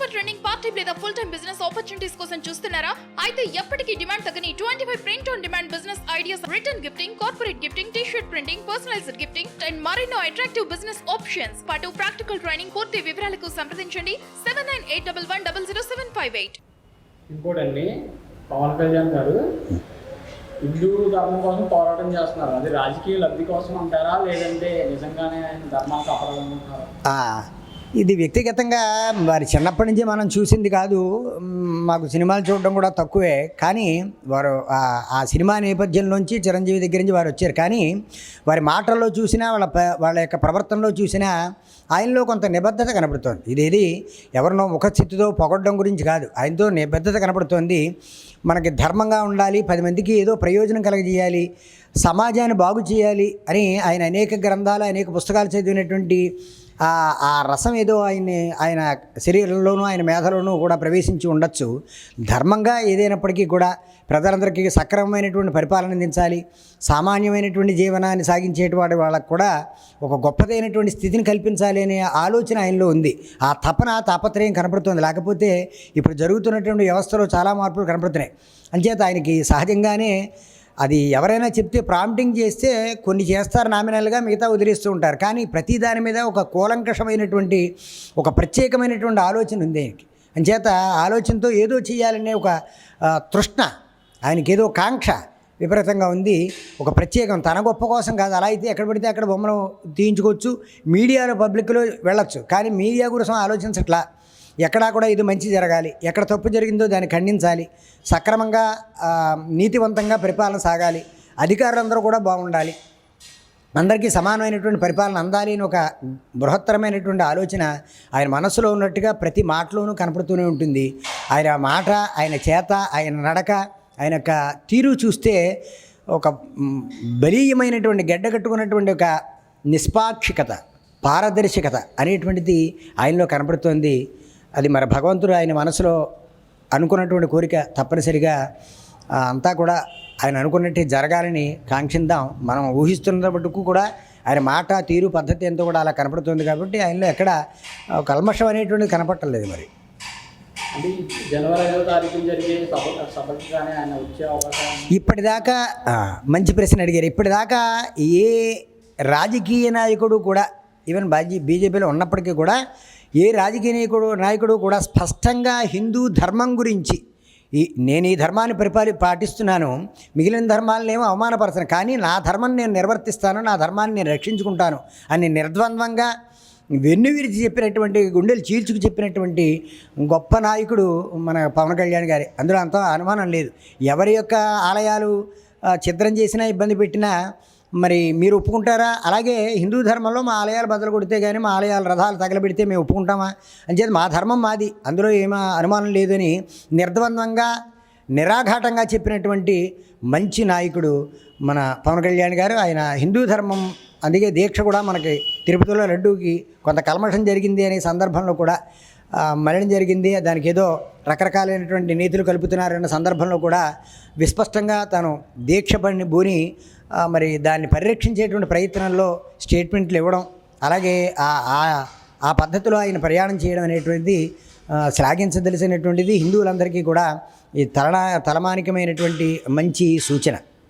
Super trending part time లేదా full time business opportunities కోసం చూస్తున్నారా? అయితే ఎప్పటికీ డిమాండ్ తగ్గని twenty five print on demand business ideas return gifting corporate gifting T shirt printing personalised gifting and మరెన్నో attractive business options పాటు practical training పూర్తి వివరాలకు సంప్రదించండి. Seven nine eight double one double zero seven five eight ఇంకోటండి పవన్ కళ్యాణ్ గారు హిందూ ధర్మం కోసం పోరాటం చేస్తున్నారు. అది రాజకీయ లబ్ధి కోసం అంటారా? లేదంటే నిజంగానే ఆయన ధర్మాన్ని కాపాడాలనుకుంటున్నారా ఆ, ఇది వ్యక్తిగతంగా వారి చిన్నప్పటి నుంచి మనం చూసింది కాదు. మాకు సినిమాలు చూడడం కూడా తక్కువే. కానీ వారు ఆ- సినిమా నేపథ్యంలోంచి చిరంజీవి దగ్గర నుంచి వారు వచ్చారు. కానీ వారి మాటల్లో చూసినా వాళ్ళ వాళ్ళ యొక్క ప్రవర్తనలో చూసినా ఆయనలో కొంత నిబద్ధత కనబడుతోంది ఇదేది ఎవరినో ముఖస్థితితో పొగడడం గురించి కాదు. ఆయనతో నిబద్ధత కనబడుతోంది మనకి ధర్మంగా ఉండాలి పది మందికి ఏదో ప్రయోజనం కలగజేయాలి సమాజాన్ని బాగు చేయాలి అని ఆయన అనేక గ్రంథాలు అనేక పుస్తకాలు చదివినటువంటి ఆ రసం ఏదో ఆయన్ని ఆయన శరీరంలోనూ ఆయన మేధలోనూ కూడా ప్రవేశించి ఉండొచ్చు. ధర్మంగా ఏదైనప్పటికీ కూడా ప్రజలందరికీ సక్రమమైనటువంటి పరిపాలన అందించాలి. సామాన్యమైనటువంటి జీవనాన్ని సాగించేటువంటి వాళ్ళకు కూడా ఒక గొప్పదైనటువంటి స్థితిని కల్పించాలి అనే ఆలోచన ఆయనలో ఉంది. ఆ తపన తాపత్రయం కనపడుతుంది. లేకపోతే ఇప్పుడు జరుగుతున్నటువంటి వ్యవస్థలో చాలా మార్పులు కనపడుతున్నాయి. అంచేత ఆయనకి సహజంగానే అది ఎవరైనా చెప్తే ప్రాంప్టింగ్ చేస్తే కొన్ని చేస్తారు నామినల్గా మిగతా వదిలేస్తూ ఉంటారు. కానీ ప్రతి దాని మీద ఒక కూలంకషమైనటువంటి ఒక ప్రత్యేకమైనటువంటి ఆలోచన ఉంది ఆయనకి. అంచేత ఆలోచనతో ఏదో చేయాలనే ఒక తృష్ణ ఆయనకి ఏదో కాంక్ష విపరీతంగా ఉంది. ఒక ప్రత్యేకం తన గొప్ప కోసం కాదు అలా అయితే ఎక్కడ పడితే అక్కడ బొమ్మను తీయించుకోవచ్చు. మీడియాలో పబ్లిక్లో వెళ్ళొచ్చు. కానీ మీడియా కోసం ఆలోచించట్లా. ఎక్కడా కూడా ఇది మంచి జరగాలి. ఎక్కడ తప్పు జరిగిందో దాన్ని ఖండించాలి. సక్రమంగా నీతివంతంగా పరిపాలన సాగాలి. అధికారులందరూ కూడా బాగుండాలి. అందరికీ సమానమైనటువంటి పరిపాలన అందాలి అని ఒక బృహత్తరమైనటువంటి ఆలోచన ఆయన మనసులో ఉన్నట్టుగా ప్రతి మాటలోనూ కనపడుతూనే ఉంటుంది. ఆయన మాట ఆయన చేత ఆయన నడక ఆయన యొక్క తీరు చూస్తే ఒక బలీయమైనటువంటి గడ్డ కట్టుకున్నటువంటి ఒక నిష్పాక్షికత పారదర్శకత అనేటువంటిది ఆయనలో కనపడుతోంది. అది మరి భగవంతుడు ఆయన మనసులో అనుకున్నటువంటి కోరిక తప్పనిసరిగా అంతా కూడా ఆయన అనుకున్నట్టే జరగాలని కాంక్షిద్దాం మనం ఊహిస్తున్న మటుకు కూడా ఆయన మాట తీరు పద్ధతి ఎంతో కూడా అలా కనపడుతుంది కాబట్టి ఆయనలో ఎక్కడ కల్మషం అనేటువంటిది కనపట్టలేదు మరి. ఇప్పటిదాకా మంచి ప్రశ్న అడిగారు. ఇప్పటిదాకా ఏ రాజకీయ నాయకుడు కూడా ఈవెన్ బాజీ బీజేపీలో ఉన్నప్పటికీ కూడా ఏ రాజకీయ నాయకుడు నాయకుడు కూడా స్పష్టంగా హిందూ ధర్మం గురించి ఈ నేను ఈ ధర్మాన్ని పరిపాలి పాటిస్తున్నాను. మిగిలిన ధర్మాలను ఏమో అవమానపరచను. కానీ నా ధర్మం నేను నిర్వర్తిస్తాను నా ధర్మాన్ని నేను రక్షించుకుంటాను అని నిర్ద్వంద్వంగా వెన్ను విరిచి చెప్పినటువంటి గుండెలు చీల్చుకు చెప్పినటువంటి గొప్ప నాయకుడు మన పవన్ కళ్యాణ్ గారి. అందులో అంత అనుమానం లేదు. ఎవరి యొక్క ఆలయాలు ఆ, ఛిద్రం చేసినా ఇబ్బంది పెట్టినా మరి మీరు ఒప్పుకుంటారా? అలాగే హిందూ ధర్మంలో మా ఆలయాలు బదులు కొడితే కానీ మా ఆలయాల రథాలు తగలబెడితే మేము ఒప్పుకుంటామా? అంచేది మా ధర్మం మాది. అందులో ఏమీ అనుమానం లేదని నిర్ద్వంద్వంగా నిరాఘాటంగా చెప్పినటువంటి మంచి నాయకుడు మన పవన్ కళ్యాణ్ గారు. ఆయన హిందూ ధర్మం అందుకే దీక్ష కూడా మనకి తిరుపతిలో లడ్డూకి కొంత కల్మషం జరిగింది అనే సందర్భంలో కూడా మరణం జరిగింది. దానికి ఏదో రకరకాలైనటువంటి నీతులు కలుపుతున్నారన్న సందర్భంలో కూడా విస్పష్టంగా తను దీక్ష బూని మరి దాన్ని పరిరక్షించేటువంటి ప్రయత్నంలో స్టేట్మెంట్లు ఇవ్వడం అలాగే ఆ ఆ- ఆ పద్ధతిలో ఆయన ప్రయాణం చేయడం అనేటువంటిది శ్లాఘించదలిసినటువంటిది హిందువులందరికీ కూడా ఈ తలనా తలమానికమైనటువంటి మంచి సూచన.